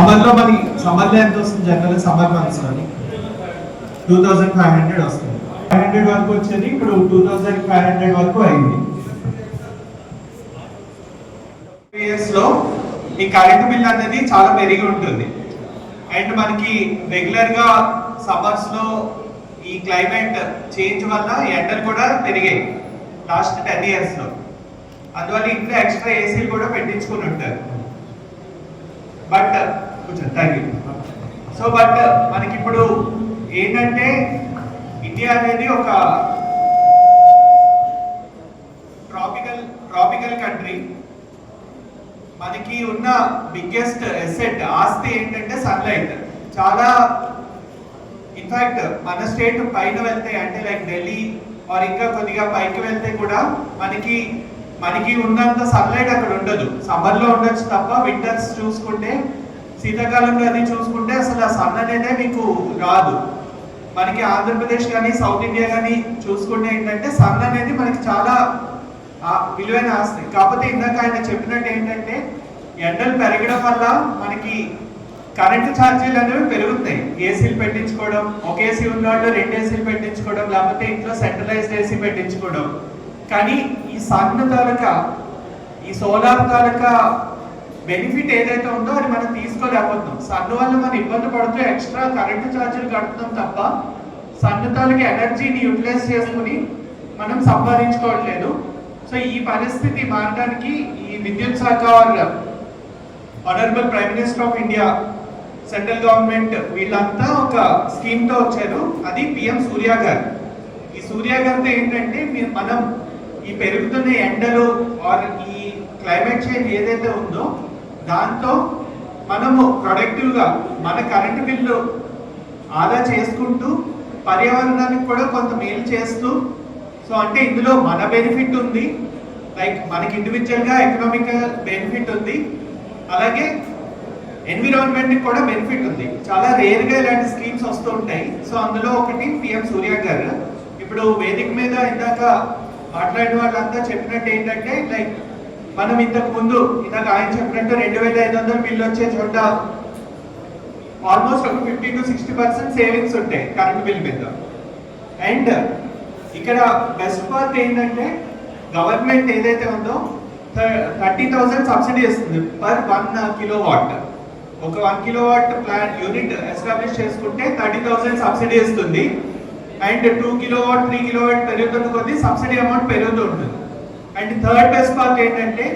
సమ్మర్లో మరి సమ్మర్ ఎంత వస్తుంది జనరల్ సమ్మర్ మంత్స్ అని టూ థౌజండ్ ఫైవ్ హండ్రెడ్ వస్తుంది. ఫైవ్ హండ్రెడ్ వరకు వచ్చేది ఇప్పుడు టూ థౌజండ్ ఫైవ్ హండ్రెడ్ వరకు అయింది. ఇయర్స్లో ఈ కరెంట్ బిల్ అనేది చాలా పెరిగి ఉంటుంది. అండ్ మనకి రెగ్యులర్గా సమ్మర్స్లో ఈ క్లైమేట్ చేంజ్ వల్ల ఎండలు కూడా పెరిగాయి. లాస్ట్ టెన్ ఇయర్స్లో. అందువల్ల ఇంట్లో ఎక్స్ట్రా ఏసీలు కూడా పెట్టించుకుని ఉంటారు. బట్ కొంచెం thank you so but uh, మనకి ఇప్పుడు ఏంటంటే ఇండియా అనేది ఒక ట్రాపికల్ ట్రాపికల్ కంట్రీ మనకి ఉన్న బిగ్గెస్ట్ ఎసెట్ ఆస్తి ఏంటంటే సన్లైట్ చాలా ఇన్ఫాక్ట్ మన స్టేట్ పైన వెళ్తే అంటే లైక్ ఢిల్లీ ఆర్ ఇంకా కొద్దిగా పైకి వెళ్తే కూడా మనకి మనకి ఉన్నంత సన్లైట్ అక్కడ ఉండదు. సమ్మర్లో ఉండొచ్చు తప్ప వింటర్స్ చూసుకుంటే శీతాకాలంలో అది చూసుకుంటే అసలు ఆ సన్ అనేదే మీకు రాదు. మనకి ఆంధ్రప్రదేశ్ కానీ సౌత్ ఇండియా కానీ చూసుకుంటే ఏంటంటే సన్ అనేది మనకి చాలా విలువైన ఆస్తి. కాకపోతే ఇందాక ఆయన చెప్పినట్టు ఏంటంటే ఎండలు పెరగడం వల్ల మనకి కరెంటు ఛార్జీలు అనేవి పెరుగుతాయి. ఏసీలు పెట్టించుకోవడం ఒక ఏసీ ఉన్నవాళ్ళు రెండు ఏసీలు పెట్టించుకోవడం లేకపోతే ఇంట్లో సెంట్రలైజ్డ్ ఏసీ పెట్టించుకోవడం. కానీ ఈ సన్ తాలూకా ఈ సోలార్ తాలూకా బెనిఫిట్ ఏదైతే ఉందో అది మనం తీసుకోలేకపోతున్నాం. సన్ వల్ల మనం ఇబ్బంది పడుతూ ఎక్స్ట్రా కరెంట్ ఛార్జీలు కడుతున్నాం తప్ప సన్ తాలూకా ఎనర్జీని యూటిలైజ్ చేసుకుని మనం సంపాదించుకోవట్లేదు. సో ఈ పరిస్థితి మారడానికి ఈ విద్యుత్ శాఖ honourable prime minister of India central government వీళ్ళంతా ఒక స్కీమ్తో వచ్చారు. అది పిఎం సూర్య గారు. ఈ సూర్య గారితో ఏంటంటే మనం ఈ పెరుగుతున్న ఎండలు ఆర్ ఈ క్లైమేట్ చేంజ్ ఏదైతే ఉందో దాంతో మనము ప్రొడక్టివ్గా మన కరెంటు బిల్లు ఆదా చేసుకుంటూ పర్యావరణానికి కూడా కొంత మేలు చేస్తూ సో అంటే ఇందులో మన బెనిఫిట్ ఉంది. లైక్ మనకి ఇండివిజువల్గా ఎకనామిక్ బెనిఫిట్ ఉంది. అలాగే ఎన్విరాన్మెంట్కి కూడా బెనిఫిట్ ఉంది. చాలా రేర్గా ఇలాంటి స్కీమ్స్ వస్తూ ఉంటాయి. సో అందులో ఒకటి పిఎం సూర్య గారు. ఇప్పుడు వేదిక మీద ఇందాక మాట్లాడిన వాళ్ళంతా చెప్పినట్టు ఏంటంటే లైక్ మనం ఇంతకు ముందు ఇందాక ఆయన చెప్పినట్టు రెండు వేల ఐదు వందల బిల్లు వచ్చే చోట ఆల్మోస్ట్ ఒక fifty to sixty percent savings ఉంటాయి కరెంట్ బిల్ మీద. అండ్ ఇక్కడ బెస్ట్ పార్ట్ ఏంటంటే గవర్నమెంట్ ఏదైతే ఉందో థర్టీ థౌసండ్ సబ్సిడీ ఇస్తుంది పర్ వన్ కిలో వాట్ ఒక one kilowatt plan unit establish చేసుకుంటే థర్టీ థౌసండ్ సబ్సిడీ ఇస్తుంది. And two kilowatt three kilowatt పెరుగుతున్న కొద్దీ సబ్సిడీ అమౌంట్ పెరుగుతూ ఉంటుంది. అండ్ థర్డ్ బెస్ట్ పార్ట్ ఏంటంటే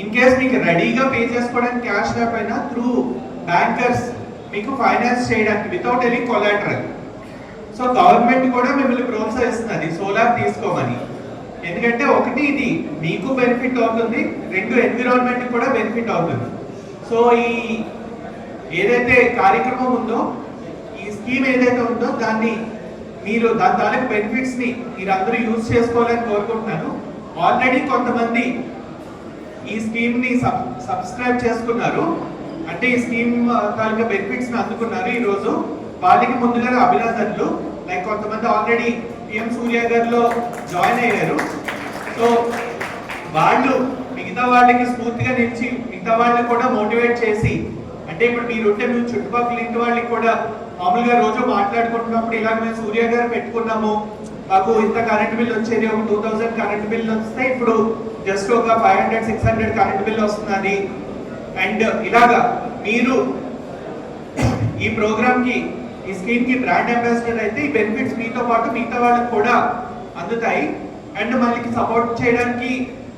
ఇన్ కేస్ మీకు రెడీగా పే చేసుకోవడానికి క్యాష్ లేకపోయినా త్రూ బ్యాంకర్స్ మీకు ఫైనాన్స్ చేయడానికి without any collateral. So government కూడా మిమ్మల్ని ప్రోత్సహిస్తుంది సోలార్ తీసుకోమని. ఎందుకంటే ఒకటి ఇది మీకు బెనిఫిట్ అవుతుంది రెండు ఎన్విరాన్మెంట్ కూడా బెనిఫిట్ అవుతుంది. సో ఈ ఏదైతే కార్యక్రమం ఉందో ఈ స్కీమ్ ఏదైతే ఉందో దాన్ని మీరు దాని తాలూకు బెనిఫిట్స్ని మీరు అందరూ యూజ్ చేసుకోవాలని కోరుకుంటున్నాను. ఆల్రెడీ కొంతమంది ఈ స్కీమ్ని సబ్స్క్రైబ్ చేసుకున్నారు. అంటే ఈ స్కీమ్ తాలూకా బెనిఫిట్స్ని అందుకున్నారు ఈ రోజు వాళ్ళకి ముందుగా అభినందనలు. లైక్ కొంతమంది ఆల్రెడీ పిఎం సూర్య గారిలో జాయిన్ అయ్యారు. సో వాళ్ళు మిగతా వాళ్ళకి స్ఫూర్తిగా నిలిచి మిగతా వాళ్ళని కూడా మోటివేట్ చేసి అంటే ఇప్పుడు మీరు మీ చుట్టుపక్కల ఇంటి వాళ్ళకి కూడా మామూలుగా రోజు మాట్లాడుకుంటున్నప్పుడు ఇలాగ మేము సూర్య గారు పెట్టుకున్నాము. మాకు ఇంత కరెంట్ బిల్ వచ్చేది ఒక టూ థౌసండ్ కరెంట్ బిల్ వస్తే ఇప్పుడు జస్ట్ ఒక five hundred six hundred current bill వస్తున్నది అండ్ ఇలాగా మీరు ఈ ప్రోగ్రామ్కి ఈ స్కీమ్కి బ్రాండ్ అంబాసిడర్ అయితే ఈ బెనిఫిట్స్ మీతో పాటు మిగతా వాళ్ళకి కూడా అందుతాయి. అండ్ మనకి సపోర్ట్ చేయడానికి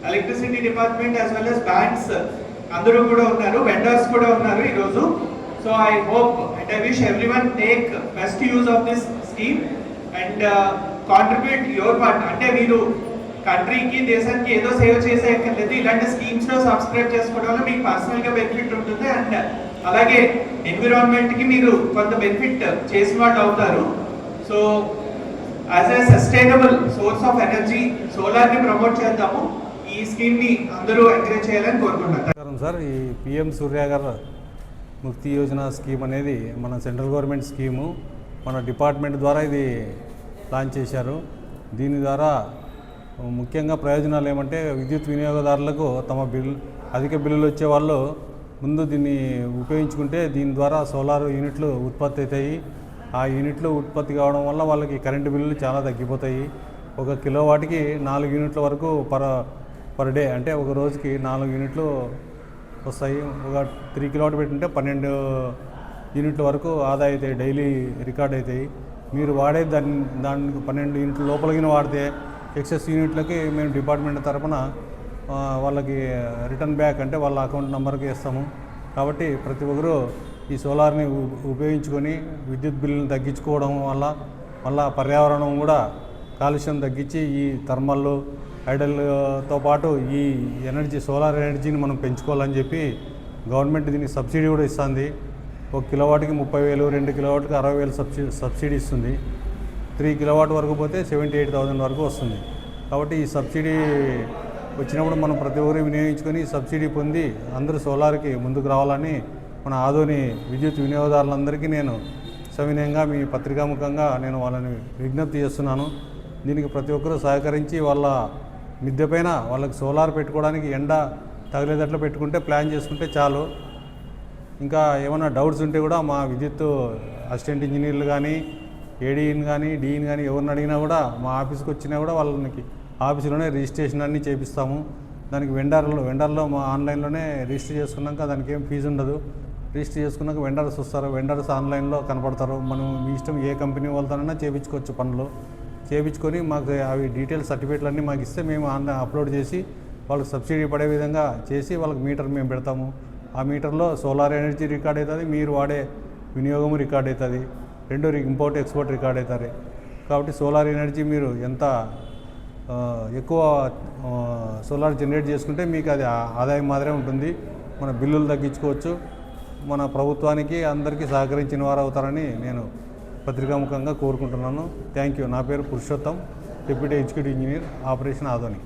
electricity department as well as banks అందరూ కూడా ఉన్నారు వెండర్స్ కూడా ఉన్నారు ఈ రోజు so I hope and I wish everyone take best use of this scheme and contribute your part అంటే మీరు కంట్రీకి దేశానికి ఏదో సేవ చేసేయక్కర్లేదు ఇలాంటి స్కీమ్స్లో సబ్స్క్రైబ్ చేసుకోవడం వల్ల మీకు పర్సనల్గా బెనిఫిట్ ఉంటుంది అండ్ అలాగే ఎన్విరాన్మెంట్కి మీరు కొంత బెనిఫిట్ చేసిన వాళ్ళు అవుతారు. So as a sustainable source of energy సోలార్ని promote చేద్దాము. ఈ స్కీమ్ని అందరూ ఎంకరేజ్ చేయాలని కోరుకుంటున్నాను. సార్. ఈ పిఎం సూర్య గారు ముక్తి యోజన స్కీమ్ అనేది మన సెంట్రల్ గవర్నమెంట్ స్కీము మన డిపార్ట్మెంట్ ద్వారా ఇది లాంచ్ చేశారు. దీని ద్వారా ముఖ్యంగా ప్రయోజనాలు ఏమంటే విద్యుత్ వినియోగదారులకు తమ బిల్ అధిక బిల్లులు వచ్చే వాళ్ళు ముందు దీన్ని ఉపయోగించుకుంటే దీని ద్వారా సోలార్ యూనిట్లు ఉత్పత్తి అవుతాయి. ఆ యూనిట్లు ఉత్పత్తి కావడం వల్ల వాళ్ళకి కరెంటు బిల్లులు చాలా తగ్గిపోతాయి. ఒక కిలో వాటికి నాలుగు యూనిట్ల వరకు పర్ పర్ డే అంటే ఒక రోజుకి నాలుగు యూనిట్లు వస్తాయి. ఒక త్రీ కిలోవాట్ పెట్టుంటే పన్నెండు యూనిట్ల వరకు ఆదా అవుతాయి. డైలీ రికార్డ్ అవుతాయి. మీరు వాడే దాన్ని దానికి పన్నెండు ఇంటి లోపలికి వాడితే ఎక్సెస్ యూనిట్లకి మేము డిపార్ట్మెంట్ తరపున వాళ్ళకి రిటర్న్ బ్యాక్ అంటే వాళ్ళ అకౌంట్ నెంబర్కి ఇస్తాము. కాబట్టి ప్రతి ఒక్కరూ ఈ సోలార్ని ఉపయోగించుకొని విద్యుత్ బిల్లును తగ్గించుకోవడం వల్ల మళ్ళా పర్యావరణం కూడా కాలుష్యం తగ్గించి ఈ థర్మల్ ఐడల్తో పాటు ఈ ఎనర్జీ సోలార్ ఎనర్జీని మనం పెంచుకోవాలని చెప్పి గవర్నమెంట్ దీనికి సబ్సిడీ కూడా ఇస్తుంది. ఒక కిలోవాట్కి ముప్పై వేలు రెండు కిలోవాట్కి అరవై వేలు సబ్సిడీ సబ్సిడీ ఇస్తుంది. త్రీ కిలోవాట్ వరకు పోతే సెవెంటీ ఎయిట్ థౌజండ్ వరకు వస్తుంది. కాబట్టి ఈ సబ్సిడీ వచ్చినప్పుడు మనం ప్రతి ఒక్కరు వినియోగించుకొని సబ్సిడీ పొంది అందరూ సోలార్కి ముందుకు రావాలని మన ఆదోని విద్యుత్ వినియోగదారులందరికీ నేను సవినయంగా మీ పత్రికాముఖంగా నేను వాళ్ళని విజ్ఞప్తి చేస్తున్నాను. దీనికి ప్రతి ఒక్కరూ సహకరించి వాళ్ళ మిద్దెపైన వాళ్ళకి సోలార్ పెట్టుకోవడానికి ఎండ తగిలేదట్లు పెట్టుకుంటే ప్లాన్ చేసుకుంటే చాలు. ఇంకా ఏమైనా డౌట్స్ ఉంటే కూడా మా విద్యుత్ అసిస్టెంట్ ఇంజనీర్లు కానీ ఏడీని కానీ డీని కానీ ఎవరిని అడిగినా కూడా మా ఆఫీస్కి వచ్చినా కూడా వాళ్ళకి ఆఫీసులోనే రిజిస్ట్రేషన్ అన్నీ చేపిస్తాము. దానికి వెండర్లో వెండర్లో మా ఆన్లైన్లోనే రిజిస్టర్ చేసుకున్నాక దానికి ఏం ఫీజు ఉండదు. రిజిస్టర్ చేసుకున్నాక వెండర్స్ వస్తారు. వెండర్స్ ఆన్లైన్లో కనపడతారు. మనం మీ ఇష్టం ఏ కంపెనీ వాళ్ళతోనైనా చేయించుకోవచ్చు పనులు. చేయించుకొని మాకు అవి డీటెయిల్స్ సర్టిఫికేట్లు అన్నీ మాకు ఇస్తే మేము ఆన్లైన్ అప్లోడ్ చేసి వాళ్ళకి సబ్సిడీ పడే విధంగా చేసి వాళ్ళకి మీటర్ మేము పెడతాము. ఆ మీటర్లో సోలార్ ఎనర్జీ రికార్డ్ అవుతుంది మీరు వాడే వినియోగం రికార్డ్ అవుతుంది రెండు ఇంపోర్ట్ ఎక్స్పోర్ట్ రికార్డ్ అవుతారు. కాబట్టి సోలార్ ఎనర్జీ మీరు ఎంత ఎక్కువ సోలార్ జనరేట్ చేసుకుంటే మీకు అది ఆదాయం మాత్రమే ఉంటుంది. మన బిల్లులు తగ్గించుకోవచ్చు. మన ప్రభుత్వానికి అందరికీ సహకరించిన వారు అవుతారని నేను పత్రికాముఖంగా కోరుకుంటున్నాను. Thank you. నా పేరు Purushottam deputy executive engineer operation Adoni